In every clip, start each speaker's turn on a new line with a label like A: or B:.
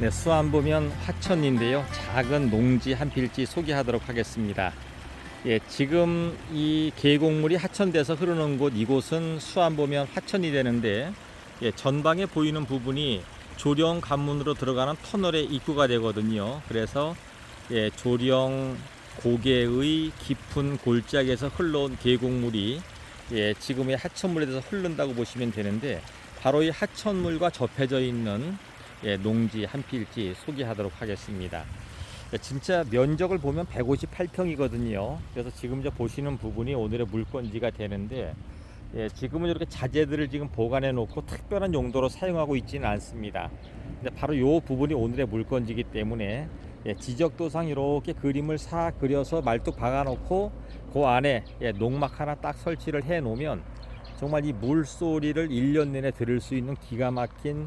A: 네, 수안 보면 화천인데요. 작은 농지 한 필지 소개하도록 하겠습니다. 예, 지금 이 계곡물이 하천돼서 흐르는 곳 이곳은 수안 보면 화천이 되는데 예, 전방에 보이는 부분이 조령 관문으로 들어가는 터널의 입구가 되거든요. 그래서 예, 조령 고개의 깊은 골짜기에서 흘러온 계곡물이 예, 지금의 하천물에 대해서 흐른다고 보시면 되는데 바로 이 하천물과 접해져 있는 예, 농지 한 필지 소개하도록 하겠습니다. 예, 진짜 면적을 보면 158평이거든요. 그래서 지금 저 보시는 부분이 오늘의 물건지가 되는데 예, 지금은 이렇게 자재들을 지금 보관해 놓고 특별한 용도로 사용하고 있지는 않습니다. 근데 바로 이 부분이 오늘의 물건지기 때문에 예, 지적도상 이렇게 그림을 사 그려서 말뚝 박아 놓고 그 안에 예, 농막 하나 딱 설치를 해 놓으면 정말 이 물소리를 1년 내내 들을 수 있는 기가 막힌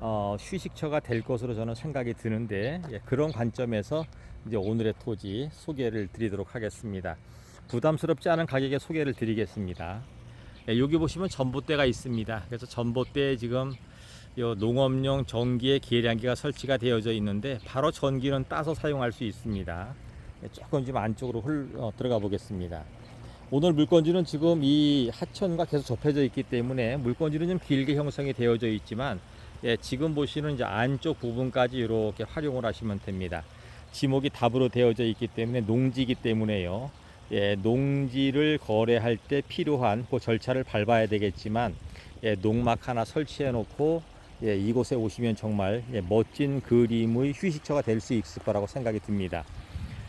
A: 어, 휴식처가 될 것으로 저는 생각이 드는데 예, 그런 관점에서 이제 오늘의 토지 소개를 드리도록 하겠습니다. 부담스럽지 않은 가격에 소개를 드리겠습니다. 예, 여기 보시면 전봇대가 있습니다. 그래서 전봇대에 지금 요 농업용 전기의 계량기가 설치가 되어져 있는데 바로 전기는 따서 사용할 수 있습니다. 예, 조금 좀 안쪽으로 흘, 어, 들어가 보겠습니다. 오늘 물건지는 지금 이 하천과 계속 접해져 있기 때문에 물건지는 좀 길게 형성이 되어져 있지만 예, 지금 보시는 이제 안쪽 부분까지 이렇게 활용을 하시면 됩니다. 지목이 답으로 되어져 있기 때문에 농지이기 때문에요. 예, 농지를 거래할 때 필요한 그 절차를 밟아야 되겠지만 예, 농막 하나 설치해 놓고 예, 이곳에 오시면 정말 예, 멋진 그림의 휴식처가 될 수 있을 거라고 생각이 듭니다.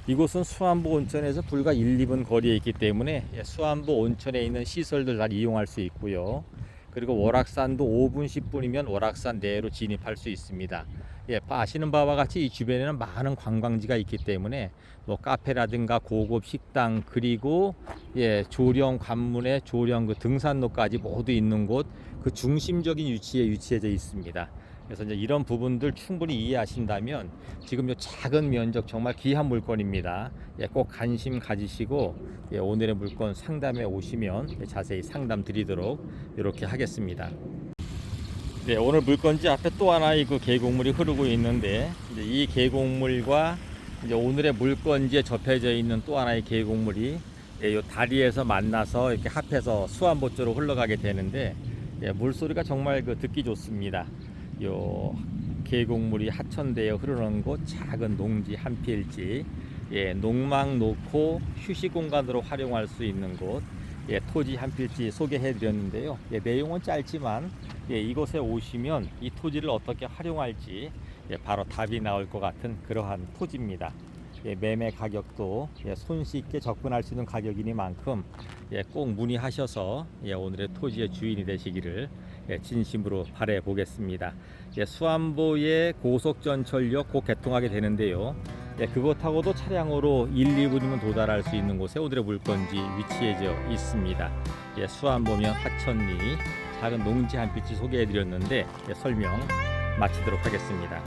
A: 이곳은 수안보 온천에서 불과 1, 2분 거리에 있기 때문에 예, 수안보 온천에 있는 시설들 다 이용할 수 있고요. 그리고 월악산도 5분, 10분이면 월악산 내로 진입할 수 있습니다. 예, 아시는 바와 같이 이 주변에는 많은 관광지가 있기 때문에 뭐 카페라든가 고급 식당 그리고 예, 조령 관문에 조령 그 등산로까지 모두 있는 곳 그 중심적인 위치에 위치해져 있습니다. 그래서 이제 이런 부분들 충분히 이해하신다면 지금 요 작은 면적 정말 귀한 물건입니다. 예, 꼭 관심 가지시고 예, 오늘의 물건 상담에 오시면 예, 자세히 상담 드리도록 이렇게 하겠습니다. 네, 오늘 물건지 앞에 또 하나의 그 계곡물이 흐르고 있는데 이제 이 계곡물과 이제 오늘의 물건지에 접해져 있는 또 하나의 계곡물이 예, 요 다리에서 만나서 이렇게 합해서 수안보 쪽으로 흘러가게 되는데 예, 물소리가 정말 그 듣기 좋습니다. 요 계곡물이 하천되어 흐르는 곳 작은 농지 한 필지 예, 농막 놓고 휴식 공간으로 활용할 수 있는 곳 예, 토지 한 필지 소개해 드렸는데요. 예, 내용은 짧지만 예, 이곳에 오시면 이 토지를 어떻게 활용할지 예, 바로 답이 나올 것 같은 그러한 토지입니다. 예, 매매 가격도 예, 손쉽게 접근할 수 있는 가격이니만큼 예, 꼭 문의하셔서 예, 오늘의 토지의 주인이 되시기를 예, 진심으로 바래 보겠습니다. 예, 수안보의 고속전철역 곧 개통하게 되는데요. 예, 그것하고도 차량으로 1, 2분이면 도달할 수 있는 곳에 오늘의 물건지 위치해져 있습니다. 예, 수안보면 하천리 작은 농지 한 빛이 소개해 드렸는데 예, 설명 마치도록 하겠습니다.